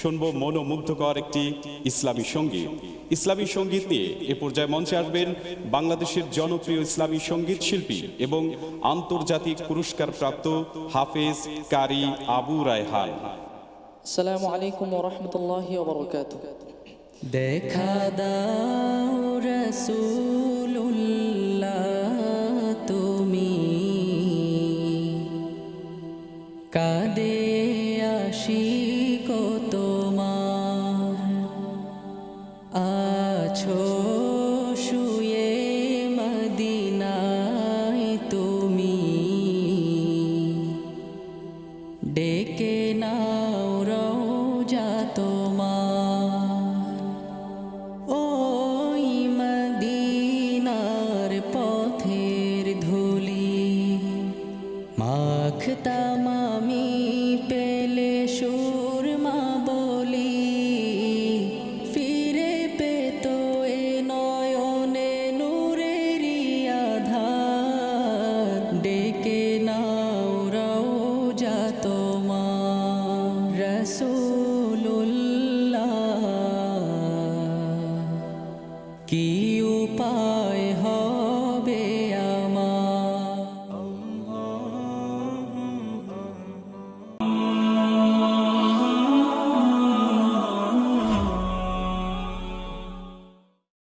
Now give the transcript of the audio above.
শুনব মনোমুগ্ধকর একটি ইসলামী সংগীত। ইসলামী সংগীত নিয়ে এ পর্যায়ে মঞ্চে আসবেন বাংলাদেশের জনপ্রিয় ইসলামী সংগীত শিল্পী এবং আন্তর্জাতিক পুরস্কার প্রাপ্ত হাফেজ কারি আবু রায়হান। আসসালামু আলাইকুম রহমতুল্লাহি দেখা দাও রসুল্লাহ তুমি। কাদে আশী আছো শুয়ে মদিনায় তুমি। ডেকে নাও রোজা তোমার। ওই মদিনার পথের ধুলি মাখতা ডেকে নাও রওজা তোমার রসুল্লাহ কি